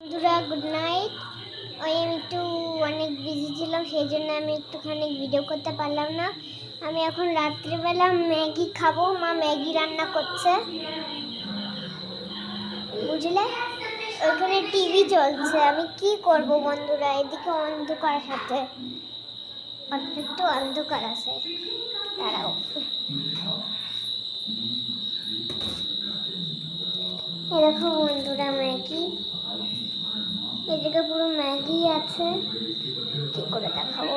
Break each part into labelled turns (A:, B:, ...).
A: বন্ধুরা good night ওই আমি একটু অনেক বিজি ছিলাম, সেই জন্য আমি একটুখানি ভিডিও করতে পারলাম না। আমি এখন রাত্রিবেলা ম্যাগি খাব। মা ম্যাগি রান্না করছে। বুঝলে? ওইখানে টিভি চলছে। আমি কি করব বন্ধুরা? এদিকে অন্ধকার সাথে। একটু অন্ধকার আছে। দাঁড়াও। এরকম বন্ধুরা, ম্যাগি। এদিকে পুরো ম্যাগি আছে। কি করে দেখাবো।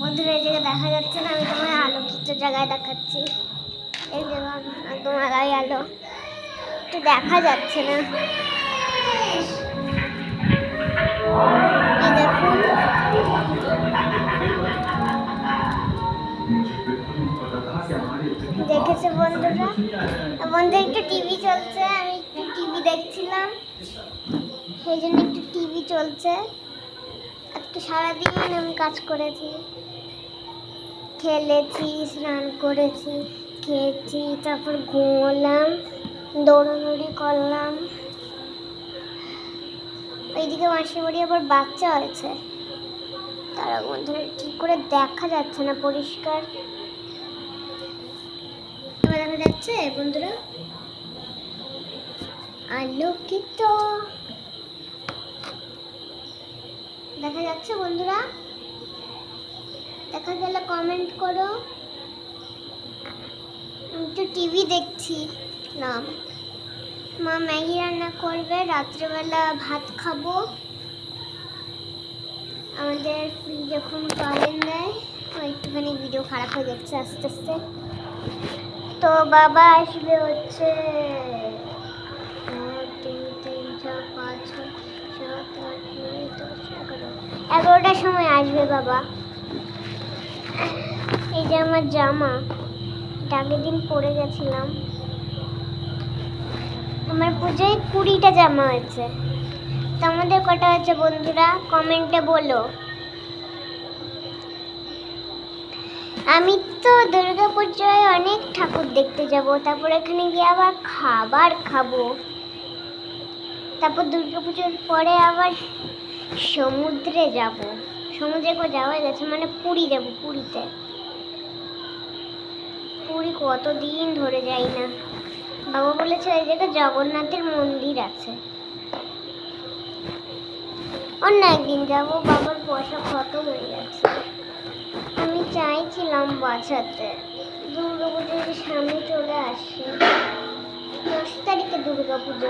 A: বন্ধুরা, এই জায়গায় দেখা যাচ্ছে না, আমি তোমার আলোকিত জায়গায় দেখাচ্ছি। এই জায়গা তোমার আলাই আলো। একটু দেখা যাচ্ছে না। দেখেছে বন্ধুরা? বন্ধু, একটু টিভি চলছে, আমি দেখছিলাম। সেই জন্য একটু টিভি চলছে। আজকে সারাদিন আমি কাজ করেছি। খেলেছি, স্নান করেছি, খেয়েছি, তারপর ঘুমোলাম, দৌড়াদৌড়ি করলাম। ওইদিকে মাসির বাড়ি আবার বাচ্চা হয়েছে। তারা বন্ধুরা ঠিক করে দেখা যাচ্ছে না, পরিষ্কার। দেখা যাচ্ছে, বন্ধুরা। আলোকিত। দেখা যাচ্ছে বন্ধুরা? দেখা গেলে কমেন্ট করো। আমি তো টিভি দেখছি না মা ম্যাগি রান্না করবে, রাত্রেবেলা ভাত খাব। আমাদের যখন কারেন্ট দেয়, তো একটুখানি ভিডিও খারাপ হয়ে যাচ্ছে আস্তে আস্তে। তো বাবা আসবে হচ্ছে এগারোটার সময় আসবে বাবা। এই যে আমার জামা, আগের দিন পরে গেছিলাম। আমার পুজোয় কুড়িটা জামা হয়েছে তো আমাদের কটা হচ্ছে বন্ধুরা? কমেন্টে বলো। আমি তো দুর্গা পুজোয় অনেক ঠাকুর দেখতে যাব। তারপর এখানে গিয়ে আবার খাবার খাব। তারপর দুর্গা পুজোর পরে আবার সমুদ্রে যাব। সমুদ্রে কো যাওয়া গেছে মানে পুরী যাব, পুরীতে। পুরী কতদিন ধরে যাই না। বাবা বলেছে এই জায়গায় জগন্নাথের মন্দির আছে। অন্য একদিন যাব, বাবার পয়সা খতম হয়ে গেছে। আমি চাইছিলাম বাঁচাতে। দুর্গা পুজো সামনে চলে আসছে দশ তারিখে দুর্গা পুজো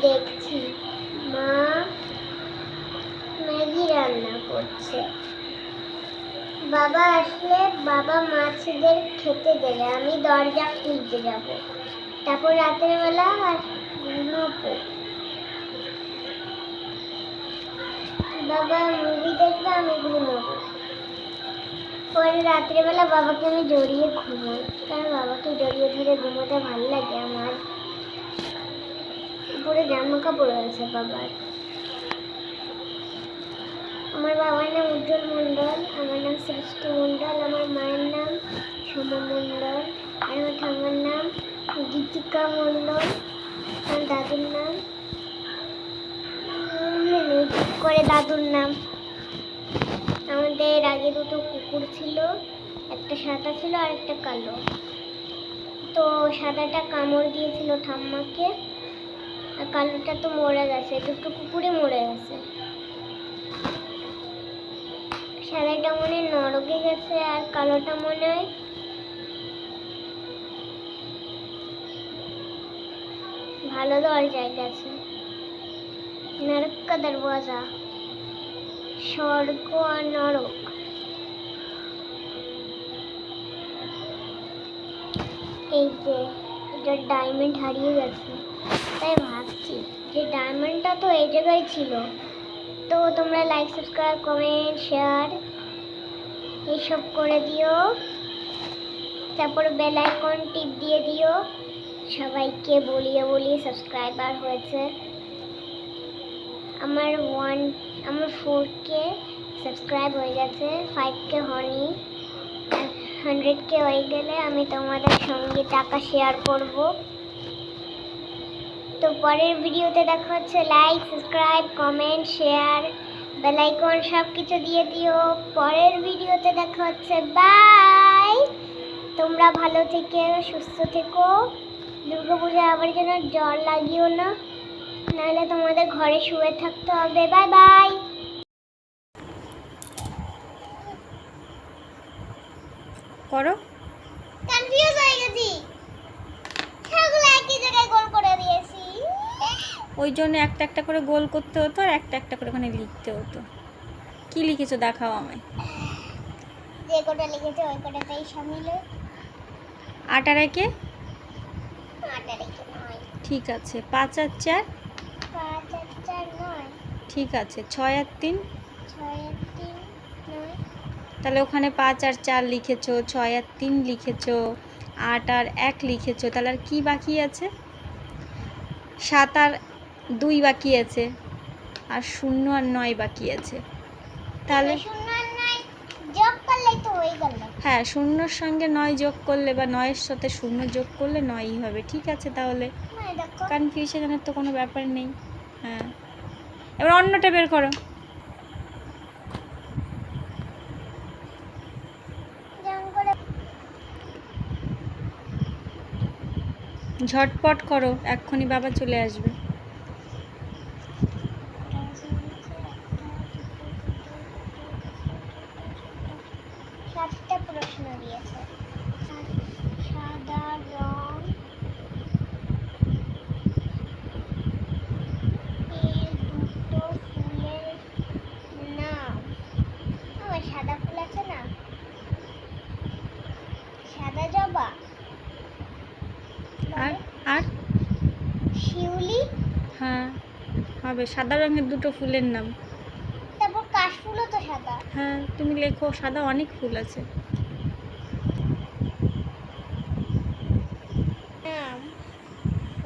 A: দেখছি। মা ম্যাগি রান্না করছে। বাবা আসলে বাবা মাছদের খেতে দেবে। আমি দরজা খুলতে যাব। তারপর রাতের বেলা ঘুমোবো। বাবা মুভি দেখবে, আমি ঘুমোবো। পরে রাত্রেবেলা বাবাকে আমি জড়িয়ে ঘুমোই। কারণ বাবাকে জড়িয়ে ধরে ঘুমোতে ভালো লাগে আমার। পুরো জামা কাপড় আছে বাবার। আমার বাবার নাম উজ্জ্বল মণ্ডল, আমার নাম সৃষ্টি মণ্ডল, আমার মায়ের নাম সোমা মণ্ডল আমার ঠাম্মার নাম গীতিকা মণ্ডল, আমার দাদুর নাম করে দাদুর নাম। আমাদের আগে দুটো কুকুর ছিল, একটা সাদা ছিল আর একটা কালো। তো সাদাটা কামড় দিয়েছিল ঠাম্মাকে। আর কালোটা তো মরে গেছে, দুটো কুকুরে মরে গেছে। সাদাটা মনে নরকে গেছে আর কালোটা মনে হয় ভালো দরজায় গেছে নরক দরওয়াজা স্বর্গ আর নরক। এই যে, এটা ডায়মন্ড হারিয়ে গেছে। তাই ভাবছি যে ডায়মন্ডটা তো এই জায়গায় ছিল। তো তোমরা লাইক সাবস্ক্রাইব কমেন্ট শেয়ার এইসব করে দিও। তারপর বেল আইকন টিপ দিয়ে দিও। সবাইকে বলিয়ে বলিয়ে সাবস্ক্রাইবার হয়েছে। আমার ওয়ান আমার ফোর কে সাবস্ক্রাইব হয়ে গেছে ফাইভ কে হয়নি। হান্ড্রেড কে হয়ে গেলে আমি তোমাদের সঙ্গে টাকা শেয়ার করব। তো পরের ভিডিওতে দেখা হচ্ছে like subscribe comment share bell icon সব কিছু দিয়ে দিও। পরের ভিডিওতে দেখা হচ্ছে বাই তোমরা ভালো থেকে, সুস্থ থেকো। দুর্গাপূজা আবার যেন জল লাগিও না, নাহলে তোমাদের ঘরে শুয়ে থাকতে হবে। বাই বাই
B: করো
A: কনফিউজ হয়ে গেছি সবগুলো একই জায়গায় গোল করে দিয়েছি
B: ওই জন্য একটা একটা করে গোল করতে হতো আর একটা একটা করে ওখানে লিখতে হতো। কি লিখেছো দেখাও আমায়।
A: যে কোটা লিখেছে ওই কোটাতেই সামিল
B: আটা রেখে?
A: আটা রেখে
B: ঠিক আছে পাঁচ আর চার?
A: পাঁচ আর চার নয়।
B: ঠিক আছে ছয় আর তিন?
A: ছয় আর তিন নয়।
B: তাহলে ওখানে পাঁচ আর চার লিখেছো ছয় আর তিন লিখেছো আট আর এক লিখেছো তাহলে আর কি বাকি আছে? সাত আর দুই বাকি আছে আর শূন্য আর নয় বাকি আছে। তাহলে
A: হয়ে
B: শূন্যর সঙ্গে নয় যোগ করলে বা নয়ের সাথে শূন্য যোগ করলে নয়ই হবে ঠিক আছে তাহলে? কনফিউশনের তো কোনো ব্যাপার নেই। হ্যাঁ। এবার অন্যটা বের করো ঝটপট করো এক্ষুনি বাবা চলে আসবে
A: সাতটা প্রশ্ন দিয়েছে সাদা রং এর দুটো ফুলের নাম আমার সাদা ফুল আছে না সাদা জবা
B: আর আর
A: শিউলি
B: হ্যাঁ হবে। সাদা রঙের দুটো ফুলের নাম।
A: তারপর কাশফুলও তো সাদা।
B: হ্যাঁ তুমি লেখো সাদা অনেক ফুল আছে।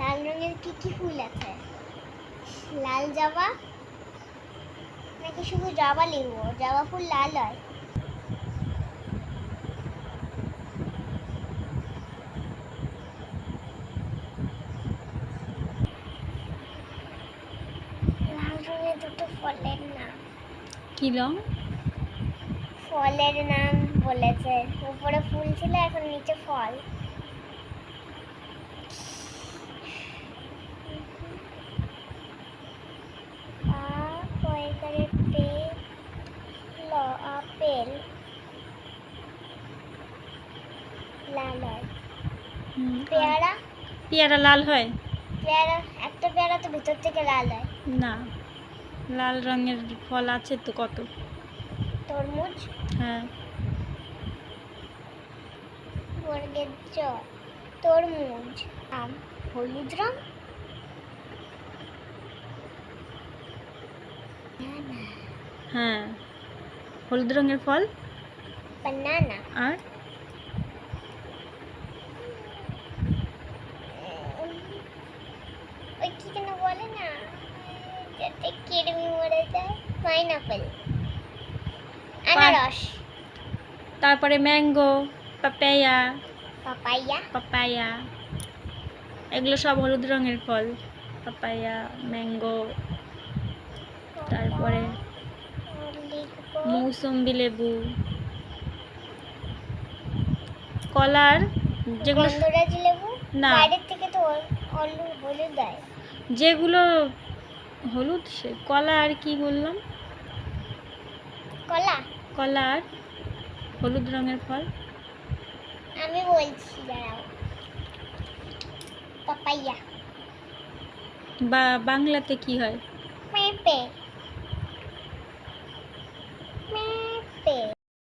A: লাল রঙের কি কি ফুল আছে? লাল জবা? নাকি শুধু জবা লিখব? জবা ফুল লাল হয় লাল রঙের দুটো ফলের নাম
B: কি
A: ফলের নাম বলেছে। উপরে ফুল ছিল এখন নিচে ফল। আপেল লাল হয়। পেয়ারা?
B: পেয়ারা লাল হয়?
A: পেয়ারা একটা পেয়ারা তো ভিতর থেকে লাল হয়।
B: না। লাল রঙের ফল আছে তো কত?
A: তরমুজ?
B: হ্যাঁ।
A: বর্গের তরমুজ আম হলুদ রং?
B: হ্যাঁ। হলুদ রঙের ফল?
A: বানানা।
B: আর?
A: ওই কি যেন বলে না? যাতে মরে যায় পাইনাপেল আনারস।
B: তারপরে ম্যাঙ্গো পাপায়া
A: পাপাইয়া
B: পাপায়া এগুলো সব হলুদ রঙের ফল। Papaya mango. তারপরে মৌসম্বি লেবু। কলার যেগুলো না।
A: বাইরের থেকে তো হলুদ দেয়।
B: যেগুলো হলুদ সে কলা আর কি বললাম?
A: কলা।
B: কলা আর হলুদ রঙের ফল।
A: আমি বলছি দাঁড়াও। পাপাইয়া।
B: বা বাংলাতে কি হয়?
A: পেঁপে।